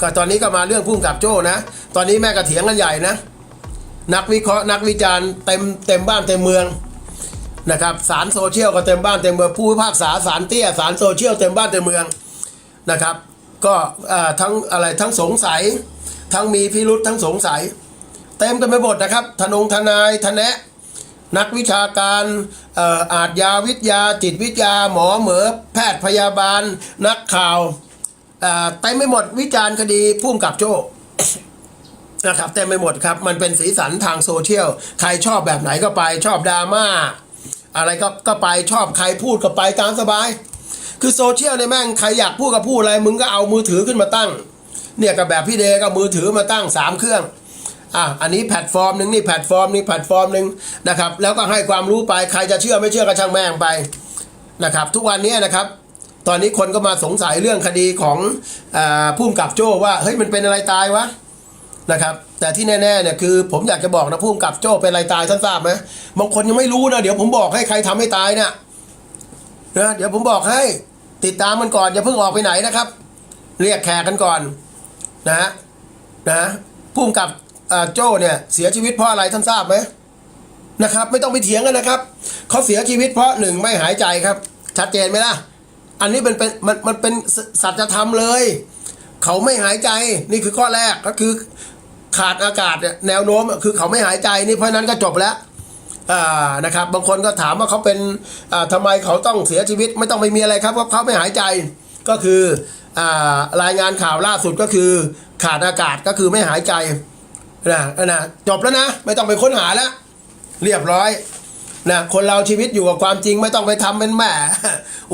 ก็ตอนนี้ก็มาเรื่องพุ่มกับโจ้นะ ตอนนี้แม่กระเถียงกันใหญ่นะ นักวิเคราะห์นักวิจารณ์เต็มเต็มบ้านเต็มเมืองนะครับสารโซเชียลก็เต็มบ้านเต็มเมืองผู้พิพากษาสารเตี้ยสารโซเชียลเต็มบ้านเต็มเมืองนะครับ ก็ทั้งอะไรทั้งสงสัย ทั้งมีพิรุษทั้งสงสัย เต็มกันไปหมดนะครับทนงทนายทนะ นักวิชาการอ่อาทยาวิทยาจิตวิทยา หมอเหมอแพทย์พยาบาล นักข่าว เต็มไปหมดวิจารณ์คดีพุ่มกับโจ้นะครับเต็มไปหมดครับ มันเป็นสีสันทางโซเชียล ใครชอบแบบไหนก็ไปชอบดราม่าอะไรก็ก็ไปชอบใครพูดก็ไปตามสบาย คือโซเชียลเนี่ยแม่งใครอยากพูดก็พูดอะไรมึงก็เอามือถือขึ้นมาตั้ง เนี่ยกับแบบพี่เดก็มือถือมาตั้งสามเครื่องอะอันนี้แพลตฟอร์มหนึ่งนี่แพลตฟอร์มนี่แพลตฟอร์มหนึ่งนะครับแล้วก็ให้ความรู้ไปใครจะเชื่อไม่เชื่อก็ช่างแม่งไปนะครับ ทุกวันนี้นะครับ ตอนนี้คนก็มาสงสัยเรื่องคดีของอผู้กำกับโจ้ว่าเฮ้ยมันเป็นอะไรตายวะนะครับ แต่ที่แน่ๆเนี่ยคือ ผมอยากจะบอกนะผู้กำกับโจ้เป็นอะไรตายท่านทราบไหมบางคนยังไม่รู้นะเดี๋ยวผมบอกให้ใครทำให้ตายเนี่ยนะเดี๋ยวผมบอกให้ติดตามมันก่อนอย่าเพิ่งออกไปไหนนะครับ เรียกแขกกันก่อนนะนะผู้กำกับโจ้เนี่ยเสียชีวิตเพราะอะไรท่านทราบไหมนะครับ ไม่ต้องไปเถียงกันนะครับเขาเสียชีวิตเพราะหนึ่งไม่หายใจครับ ชัดเจนไหมล่ะ อันนี้เป็นเป็นมันมันเป็นสัจธรรมเลย เขาไม่หายใจนี่คือข้อแรกก็คือขาดอากาศเนี่ยแนวโน้มคือเขาไม่หายใจนี่เพราะนั้นก็จบแล้วอ่านะครับบางคนก็ถามว่าเขาเป็นอ่าทำไมเขาต้องเสียชีวิตไม่ต้องไปมีอะไรครับเพราะเขาไม่หายใจก็คืออรายงานข่าวล่าสุดก็คือขาดอากาศก็คือไม่หายใจนะนะจบแล้วนะ ไม่ต้องไปค้นหาแล้ว เรียบร้อย นะคนเราชีวิตอยู่กับความจริงไม่ต้องไปทำเป็นแหม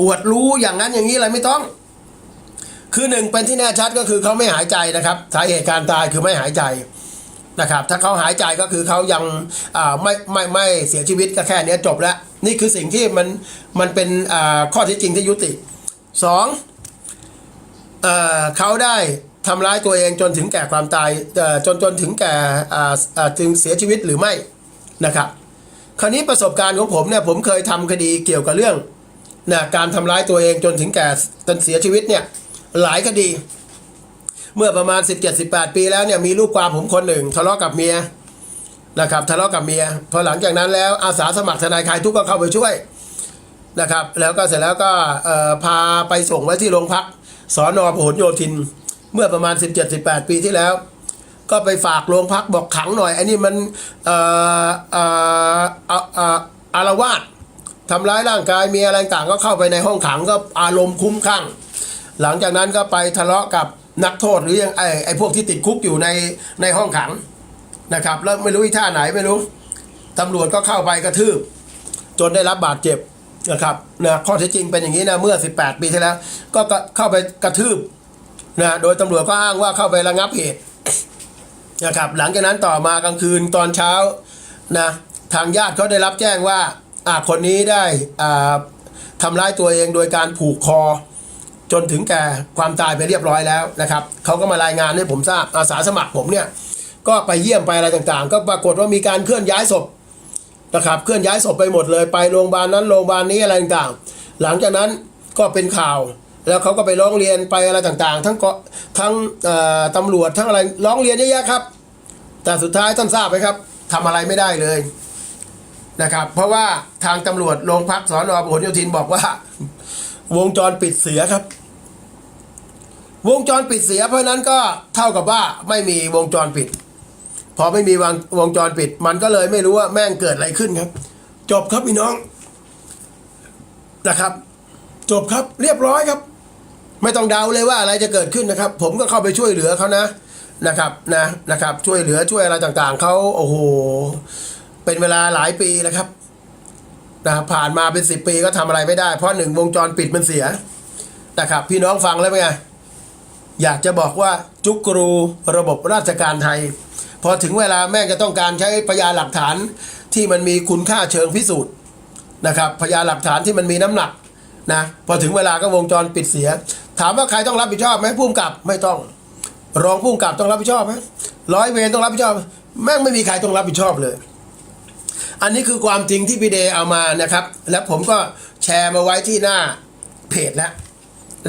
อวดรู้อย่างนั้นอย่างนี้อะไรไม่ต้อง คือหนึ่งเป็นที่แน่ชัดก็คือเขาไม่หายใจนะครับสาเหตุการตายคือไม่หายใจนะครับ ถ้าเขาหายใจก็คือเขายังอ่ไม่ไม่ไม่เสียชีวิตก็แค่นี้จบแล้วนี่คือสิ่งที่มันมันเป็นข้อเที่จริงที่ยุติสองเอเขาได้ทำร้ายตัวเองจนถึงแก่ความตายจนจนถึงแก่อ่าอ่าจึงเสียชีวิตหรือไม่นะครับ คราวนี้ประสบการณ์ของผมเนี่ยผมเคยทำคดีเกี่ยวกับเรื่องนะการทำร้ายตัวเองจนถึงแก่จนเสียชีวิตเนี่ยหลายคดี เมื่อประมาณ 17-18 ปีแล้วเนี่ยมีลูกความผมคนหนึ่ง ทะเลาะกับเมียนะครับทะเลาะกับเมียพอหลังจากนั้นแล้วอาสาสมัครทนายคลายทุกข์ก็เข้าไปช่วยนะครับแล้วก็เสร็จแล้วก็พาไปส่งไว้ที่โรงพักสอนอพหลโยธิน เมื่อประมาณ 17-18 ปีที่แล้ว ก็ไปฝากโรงพักบอกขังหน่อยไอ้นี่มันเอ่อเอ่อเอ่อเอ่ออารวาสทำร้ายร่างกายมีอะไรต่างก็เข้าไปในห้องขังก็อารมณ์คุ้มข้างหลังจากนั้นก็ไปทะเลาะกับนักโทษหรือยังไอ้ไอ้พวกที่ติดคุกอยู่ในในห้องขังนะครับแล้วไม่รู้อีท่าไหนไม่รู้ตำรวจก็เข้าไปกระทืบ จนได้รับบาดเจ็บนะครับนะข้อเท็จจริงเป็นอย่างนี้นะเมื่อ 18 ปีที่แล้ว ก็เข้าไปกระทืบนะโดยตำรวจก็อ้างว่าเข้าไประงับเหตุ นะครับ หลังจากนั้นต่อมากลางคืนตอนเช้านะทางญาติเขาได้รับแจ้งว่าอ่าคนนี้ได้อ่าทำร้ายตัวเองโดยการผูกคอ จนถึงแก่ความตายไปเรียบร้อยแล้วนะครับเขาก็มารายงานให้ผมทราบอาสาสมัครผมเนี่ยก็ไปเยี่ยมไปอะไรต่างๆ ก็ปรากฏว่ามีการเคลื่อนย้ายศพนะครับเคลื่อนย้ายศพไปหมดเลยไปโรงพยาบาลนั้นโรงพยาบาลนี้อะไรต่างๆ หลังจากนั้นก็เป็นข่าว แล้วเขาก็ไปร้องเรียนไปอะไรต่างๆ ทั้งเกาะทั้งตำรวจทั้งอะไรร้องเรียนเยอะแยะครับ แต่สุดท้ายท่านทราบไหมครับทำอะไรไม่ได้เลยนะครับ เพราะว่าทางตำรวจโรงพักสอนอพหลโยธินบอกว่า วงจรปิดเสียครับ วงจรปิดเสีย เพราะนั้นก็เท่ากับว่าไม่มีวงจรปิด พอไม่มีวงวงจรปิด มันก็เลยไม่รู้ว่าแม่งเกิดอะไรขึ้นครับ จบครับพี่น้องนะครับ จบครับเรียบร้อยครับ ไม่ต้องเดาเลยว่าอะไรจะเกิดขึ้นนะครับ ผมก็เข้าไปช่วยเหลือเขานะนะครับนะนะครับ ช่วยเหลือช่วยอะไรต่างๆเขาโอ้โหเป็นเวลาหลายปีแล้วครับนะผ่านมาเป็นสิบปีก็ทำอะไรไม่ได้ เพราะหนึ่งวงจรปิดมันเสียนะครับ พี่น้องฟังแล้วเป็นไงอยากจะบอกว่าจุกรูระบบราชการไทย พอถึงเวลาแม่จะต้องการใช้พยานหลักฐานที่มันมีคุณค่าเชิงพิสูจน์นะครับ พยานหลักฐานที่มันมีน้ำหนักนะพอถึงเวลาก็วงจรปิดเสีย ถามว่าใครต้องรับผิดชอบไหมผู้กำกับไม่ต้อง รองผู้กำกับต้องรับผิดชอบไหมร้อยเวรต้องรับผิดชอบ แม่งไม่มีใครต้องรับผิดชอบเลย อันนี้คือความจริงที่พี่เดย์เอามานะครับ แล้วผมก็แชร์มาไว้ที่หน้าเพจแล้ว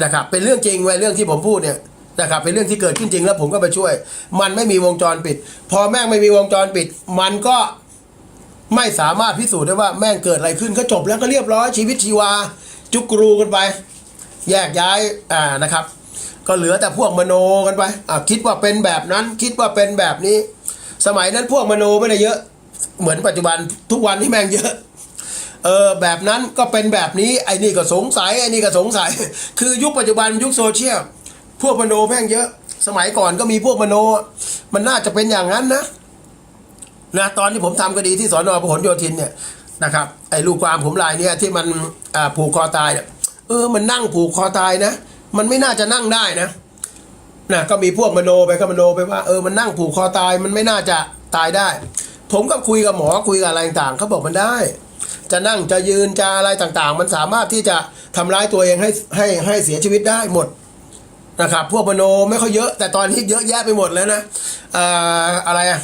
นะครับ เป็นเรื่องจริงไว้ยเรื่องที่ผมพูดเนี่ยนะครับเป็นเรื่องที่เกิดขึ้นจริงแล้วผมก็ไปช่วย มันไม่มีวงจรปิด พอแม่งไม่มีวงจรปิด มันก็ไม่สามารถพิสูจน์ได้ว่าแม่งเกิดอะไรขึ้นก็จบแล้วก็เรียบร้อยชีวิตชีวา จุกรูกันไป แยกย้ายอ่านะครับ ก็เหลือแต่พวกมโนกันไปอะคิดว่าเป็นแบบนั้นคิดว่าเป็นแบบนี้ สมัยนั้นพวกมโนไม่ได้เยอะ เหมือนปัจจุบันทุกวันที่แม่งเยอะเออแบบนั้นก็เป็นแบบนี้ไอ้นี่ก็สงสัยไอ้นี่ก็สงสัย คือยุคปัจจุบันยุคโซเชียลพวกมโนแม่งเยอะ สมัยก่อนก็มีพวกมโน มันน่าจะเป็นอย่างนั้นนะนะตอนที่ผมทำคดีที่สอนอพหลโยธินเนี่ยนะครับไอ้ลูกความผมลายเนี่ยที่มันอ่าผูกคอตายเนี่ย เออมันนั่งผูกคอตายนะ มันไม่น่าจะนั่งได้นะนะก็มีพวกมโนไปก็มโนไปว่าเออมันนั่งผูกคอตายมันไม่น่าจะตายได้ ผมก็คุยกับหมอคุยกับอะไรต่างๆเขาบอกมันได้ จะนั่งจะยืนจะอะไรต่างๆ มันสามารถที่จะทำร้ายตัวเองให้ให้ให้เสียชีวิตได้หมดนะครับพวกมโนไม่ค่อยเยอะ แต่ตอนนี้เยอะแยะไปหมดแล้วนะเอ่ออะไรอะ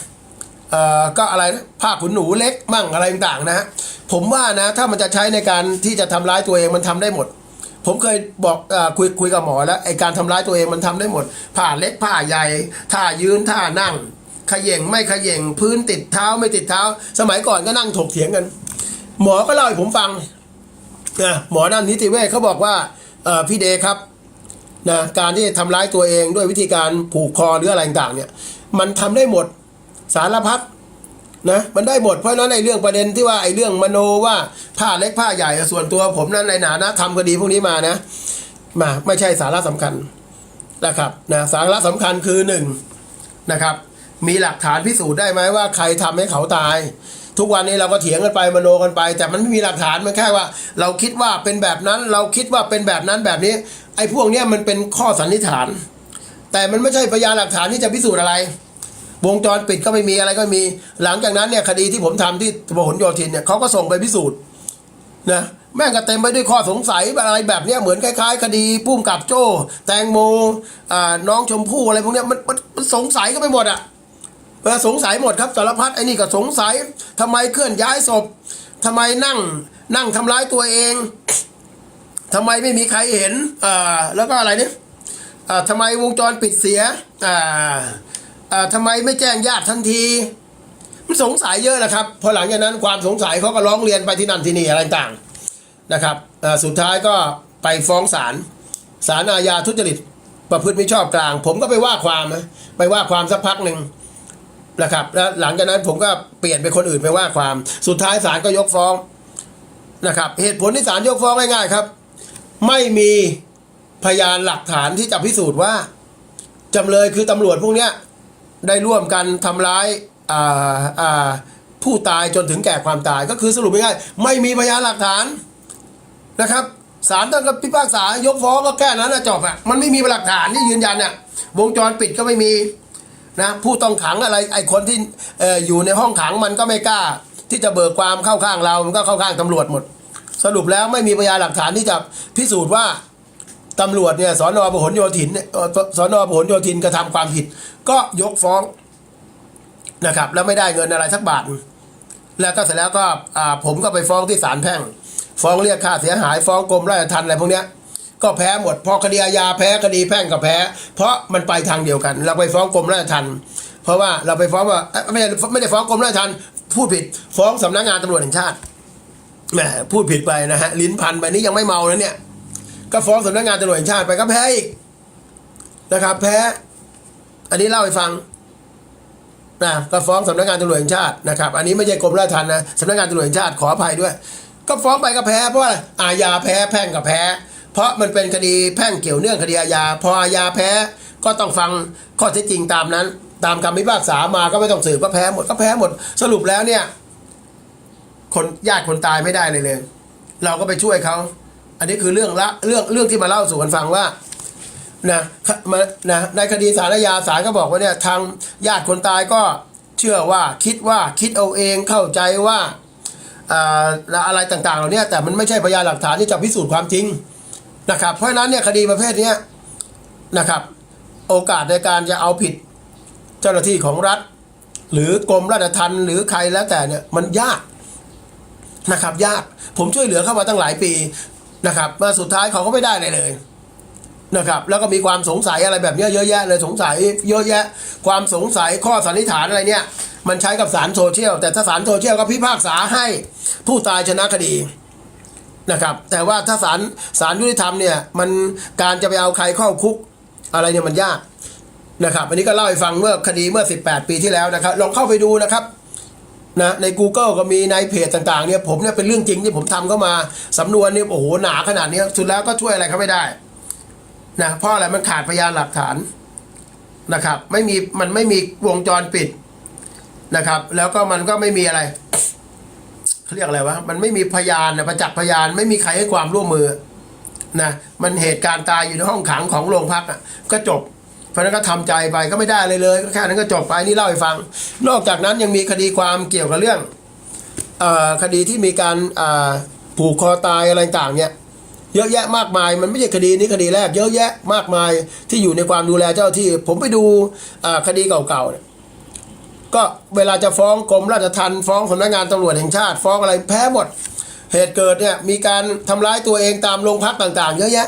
เอ่อก็อะไรนะผ้าขนหนูเล็กมั่งอะไรต่างๆนะฮะผมว่านะถ้ามันจะใช้ในการที่จะทำร้ายตัวเองมันทำได้หมด ผมเคยบอกอคุยคุยกับหมอแล้วไอการทำร้ายตัวเองมันทำได้หมดผ้าเล็กผ้าใหญ่ท่ายืนท่านั่งเขย่งไม่เขย่งพื้นติดเท้าไม่ติดเท้า สมัยก่อนก็นั่งถกเถียงกัน หมอก็เล่าให้ผมฟังนะหมอด้านนิติเวชเขาบอกว่าพี่เดชครับนะการที่ทำร้ายตัวเองด้วยวิธีการผูกคอหรืออะไรต่างเนี่ย มันทำได้หมดสารพัด นะมันได้หมดเพราะนั้นในเรื่องประเด็นที่ว่าไอ้เรื่องมโนว่าผ้าเล็กผ้าใหญ่ส่วนตัวผมนั้นในฐานะทำคดีพวกนี้มานะมาไม่ใช่สาระสำคัญนะครับนะสาระสำคัญคือหนึ่งนะครับมีหลักฐานพิสูจน์ได้ไหมว่าใครทำให้เขาตาย ทุกวันนี้เราก็เถียงกันไปมโนกันไป แต่มันไม่มีหลักฐานมันแค่ว่า เราคิดว่าเป็นแบบนั้น เราคิดว่าเป็นแบบนั้นแบบนี้ไอ้พวกเนี้ยมันเป็นข้อสันนิษฐาน แต่มันไม่ใช่พยานหลักฐานที่จะพิสูจน์อะไร วงจรปิดก็ไม่มีอะไรก็มี หลังจากนั้นเนี่ยคดีที่ผมทำที่พหลโยธินเนี่ยเขาก็ส่งไปพิสูจน์นะแม่งก็เต็มไปด้วยข้อสงสัยอะไรแบบเนี้ยเหมือนคล้ายๆ คดีปุ้มกับโจ้แตงโมอ่าน้องชมพู่อะไรพวกเนี้ยมันมันมันสงสัยก็ไปหมดอะเออสงสัยหมดครับสารพัดไอ้นี่ก็สงสัยทำไมเคลื่อนย้ายศพทำไมนั่งนั่งทำร้ายตัวเองทำไมไม่มีใครเห็นอ่าแล้วก็อะไรเนี่ยอ่าทำไมวงจรปิดเสียอ่า ทำไมไม่แจ้งญาติทันที มันสงสัยเยอะนะครับ พอหลังจากนั้นความสงสัยเขาก็ร้องเรียนไปที่นั่นที่นี่อะไรต่างนะครับสุดท้ายก็ไปฟ้องศาลศาลอาญาทุจริตประพฤติมิชอบกลาง ผมก็ไปว่าความนะไปว่าความสักพักหนึ่งนะครับแล้วหลังจากนั้นผมก็เปลี่ยนไปคนอื่นไปว่าความสุดท้ายศาลก็ยกฟ้องนะครับ เหตุผลที่ศาลยกฟ้องง่ายๆครับ ไม่มีพยานหลักฐานที่จะพิสูจน์ว่าจำเลยคือตำรวจพวกเนี้ย ได้ร่วมกันทำร้ายผู้ตายจนถึงแก่ความตายก็คือสรุปง่ายๆไม่มีพยานหลักฐานนะครับศาลท่านก็พิพากษายกฟ้องก็แค่นั้นนะจบอะมันไม่มีหลักฐานที่ยืนยันเนี่ยวงจรปิดก็ไม่มีนะผู้ต้องขังอะไรไอคนที่ออยู่ในห้องขังมันก็ไม่กล้า ที่จะเบิกความเข้าข้างเรา มันก็เข้าข้างตำรวจหมด สรุปแล้วไม่มีพยานหลักฐานที่จะพิสูจน์ว่าตำรวจเนี่ยสอนอพหลโยธินสอนอพหลโยธินกระทำความผิด ก็ยกฟ้องนะครับ แล้วไม่ได้เงินอะไรสักบาท แล้วก็เสร็จแล้วก็ผมก็ไปฟ้องที่ศาลแพ่ง ฟ้องเรียกค่าเสียหายฟ้องกรมราชทัณฑ์อะไรพวกเนี้ยก็แพ้หมดพอคดีอาญาแพ้คดีแพ่งก็แพ้ เพราะมันไปทางเดียวกัน เราไปฟ้องกรมราชทัณฑ์เพราะว่าเราไปฟ้องว่าไม่ได้ไม่ได้ฟ้องกรมราชทัณฑ์พูดผิด ฟ้องสำนักงานตำรวจแห่งชาติแหมพูดผิดไปนะฮะลิ้นพันไปนี่ยังไม่เมาแล้วเนี่ย ก็ฟ้องสำนักงานตำรวจแห่งชาติไปก็แพ้อีกนะครับ แพ้ อันนี้เล่าให้ฟังนะก็ฟ้องสำนักงานตำรวจแห่งชาตินะครับ อันนี้ไม่ใช่กรมราชทัณฑ์นะสำนักงานตำรวจแห่งชาติขออภัยด้วย ก็ฟ้องไปก็แพ้เพราะว่าอาญาแพ้แพ่งก็แพ้ เพราะมันเป็นคดีแพ่งเกี่ยวเนื่องคดีอาญาพออาญาแพ้ก็ต้องฟังข้อเท็จจริงตามนั้น ตามคำพิพากษามาก็ไม่ต้องสืบก็แพ้หมดก็แพ้หมดสรุปแล้วเนี่ย คนญาติคนตายไม่ได้เลยเลย เราก็ไปช่วยเขา อันนี้คือเรื่องละเรื่องเรื่องที่มาเล่าสู่กันฟังว่า นะมานะในคดีสารยาศาลก็บอกว่าเนี่ยทางญาติคนตายก็เชื่อว่าคิดว่าคิดเอาเองเข้าใจว่าอ่าอะไรต่างๆเหล่านี้แต่มันไม่ใช่พยานหลักฐานที่จะพิสูจน์ความจริงนะครับเพราะฉะนั้นเนี่ยคดีประเภทนี้นะครับ โอกาสในการจะเอาผิดเจ้าหน้าที่ของรัฐ หรือกรมราชทัณฑ์หรือใครแล้วแต่เนี่ยมันยากนะครับยากผมช่วยเหลือเข้ามาตั้งหลายปีนะครับมาสุดท้ายเขาก็ไม่ได้อะไรเลย นะครับแล้วก็มีความสงสัยอะไรแบบนี้เยอะแยะเลยสงสัยเยอะแยะ ความสงสัยข้อสันนิษฐานอะไรเนี่ยมันใช้กับสารโซเชียล แต่ถ้าสารโซเชียลก็พิพากษาให้ผู้ตายชนะคดีนะครับแต่ว่าถ้าศาลศาลยุติธรรมเนี่ยมันการจะไปเอาใครเข้าคุกอะไรเนี่ยมันยากนะครับอันนี้ก็เล่าให้ฟังเมื่อคดีเมื่อ 18 ปีที่แล้วนะครับลองเข้าไปดูนะครับนะใน Google ก็มีในเพจต่างๆเนี่ยผมเนี่ยเป็นเรื่องจริงที่ผมทำเข้ามาสำนวนเนี่ยโอ้โหหนาขนาดนี้สุดแล้วก็ช่วยอะไรเขาไม่ได้ นะเพราะอะไรมันขาดพยานหลักฐานนะครับ ไม่มีมันไม่มีวงจรปิดนะครับ แล้วก็มันก็ไม่มีอะไรเขาเรียกอะไรวะมันไม่มีพยานนะประจักษ์พยานไม่มีใครให้ความร่วมมือนะมันเหตุการณ์ตายอยู่ในห้องขังของโรงพักอะก็จบ เพราะนั้นก็ทำใจไปก็ไม่ได้เลยเลยก็แค่นั้นก็จบไปนี่เล่าให้ฟัง นอกจากนั้นยังมีคดีความเกี่ยวกับเรื่องเอ่อคดีที่มีการอ่าผูกคอตายอะไรต่างเนี่ย เยอะแยะมากมาย มันไม่ใช่คดีนี้คดีแรก เยอะแยะมากมายที่อยู่ในความดูแลเจ้าที่ ผมไปดูคดีเก่าๆเนี่ยก็เวลาจะฟ้องกรมราชทัณฑ์ฟ้องสำนักงานตำรวจแห่งชาติ ฟ้องอะไรแพ้หมด เหตุเกิดเนี่ยมีการทำร้ายตัวเองตามโรงพักต่างๆ เยอะแยะ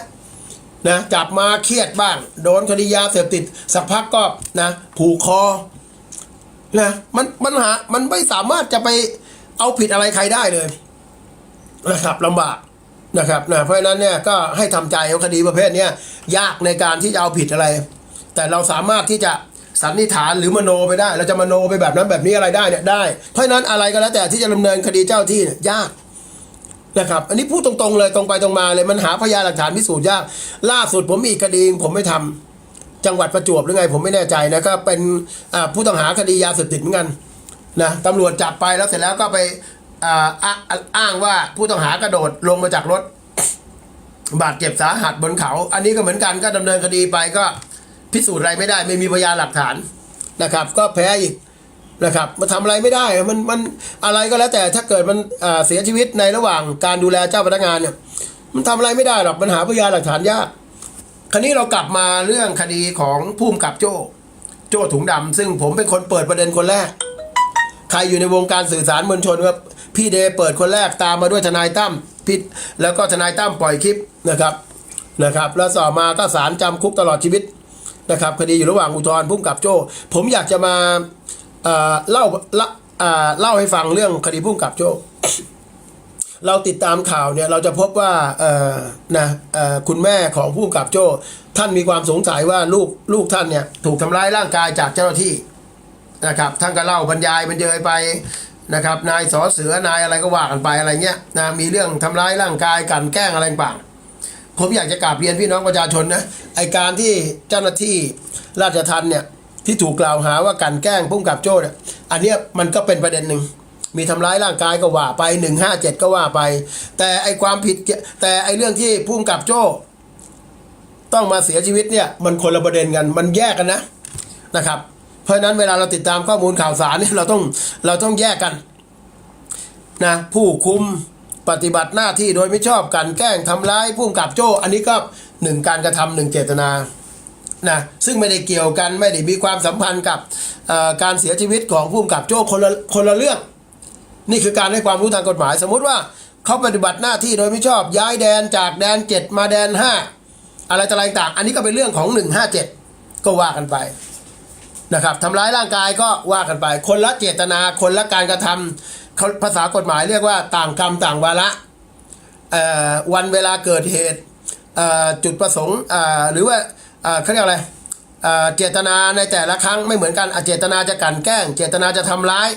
นะจับมาเครียดบ้าง โดนคดียาเสพติดสักพักก็นะผูกคอนะมันมันหามันไม่สามารถจะไปเอาผิดอะไรใครได้เลยนะครับลำบาก นะครับนะเพราะฉะนั้นเนี่ยก็ให้ทำใจเอาคดีประเภทเนี้ยากในการที่จะเอาผิดอะไร แต่เราสามารถที่จะสันนิษฐานหรือมโนไปได้ เราจะมโนไปแบบนั้นแบบนี้อะไรได้เนี่ยได้ เพราะฉะนั้นอะไรก็แล้วแต่ที่จะดำเนินคดีเจ้าที่เนี่ยยากนะครับ อันนี้พูดตรงๆเลยตรงไปตรงมาเลยมันหาพยานหลักฐานพิสูจน์ยาก ล่าสุดผมมีคดีผมไม่ทำจังหวัดประจวบหรือไงผมไม่แน่ใจนะก็เป็นผู้ต้องหาคดียาเสพติดเหมือนกันนะตำรวจจับไปแล้วเสร็จแล้วก็ไป อ้างว่าผู้ต้องหากระโดดลงมาจากรถ บาดเจ็บสาหัสบนเขา อันนี้ก็เหมือนกันก็ดำเนินคดีไปก็พิสูจน์อะไรไม่ได้ ไม่มีพยานหลักฐานนะครับ ก็แพ้อีกนะครับมันทำอะไรไม่ได้มันมันอะไรก็แล้วแต่ถ้าเกิดมันเสียชีวิตในระหว่างการดูแลเจ้าพนักงานเนี่ยมันทำอะไรไม่ได้หรอกมันหาพยานหลักฐานยากคราวนี้เรากลับมาเรื่องคดีของภูมิกับโจ้ โจ้ถุงดำซึ่งผมเป็นคนเปิดประเด็นคนแรก ใครอยู่ในวงการสื่อสารมวลชนว่าพี่เดเปิดคนแรกตามมาด้วยทนายตั้มพิษแล้วก็ทนายตั้มปล่อยคลิปนะครับนะครับ แล้วต่อมาก็ศาลจำคุกตลอดชีวิตนะครับ คดีอยู่ระหว่างอุทธรณ์พุ่มกับโจ้ ผมอยากจะมาเล่าเล่าเล่าให้ฟังเรื่องคดีพุ่มกับโจ้ เราติดตามข่าวเนี่ยเราจะพบว่าเอ่อนะเอ่อคุณแม่ของผู้กำกับโจ้ ท่านมีความสงสัยว่าลูกลูกท่านเนี่ยถูกทำร้ายร่างกายจากเจ้าหน้าที่ นะครับท่านก็เล่าบรรยายบรรเยยไปนะครับนายสอเสือนายอะไรก็ว่ากันไปอะไรเงี้ยนะมีเรื่องทำร้ายร่างกายกันแกล้งอะไรต่างผมอยากจะกราบเรียนพี่น้องประชาชนนะไอการที่เจ้าหน้าที่ราชทัณฑ์เนี่ยที่ถูกกล่าวหาว่ากันแกล้งพุ่งกับโจ้เนี่ยอันเนี้ยมันก็เป็นประเด็นหนึ่งมีทำร้ายร่างกายก็ว่าไป 157 ก็ว่าไป แต่ไอความผิดแต่ไอเรื่องที่พุ่งกับโจ้ ต้องมาเสียชีวิตเนี่ยมันคนละประเด็นกันมันแยกกันนะนะครับ เพราะนั้นเวลาเราติดตามข้อมูลข่าวสารเนี่ยเราต้องเราต้องแยกกันนะผู้คุมปฏิบัติหน้าที่โดยไม่ชอบกันแกล้งทำร้ายผู้กับโจ้อันนี้ก็หนึ่งการกระทำหนึ่งเจตนานะซึ่งไม่ได้เกี่ยวกันไม่ได้มีความสัมพันธ์กับการเสียชีวิตของผู้กับโจ้คนละคนละเรื่อง นี่คือการให้ความรู้ทางกฎหมาย สมมุติว่าเขาปฏิบัติหน้าที่โดยไม่ชอบย้ายแดนจากแดนเจ็ดมาแดนห้าอะไรต่างๆอันนี้ก็เป็นเรื่องของหนึ่งห้าเจ็ดก็ว่ากันไป นะครับทำร้ายร่างกายก็ว่ากันไป คนละเจตนาคนละการกระทำเขาภาษากฎหมายเรียกว่าต่างกรรมต่างวาระวันเวลาเกิดเหตุจุดประสงค์หรือว่าเขาเรียกอะไรเจตนาในแต่ละครั้งไม่เหมือนกันเจตนาจะกลันแกล้ง เจตนาจะทำร้าย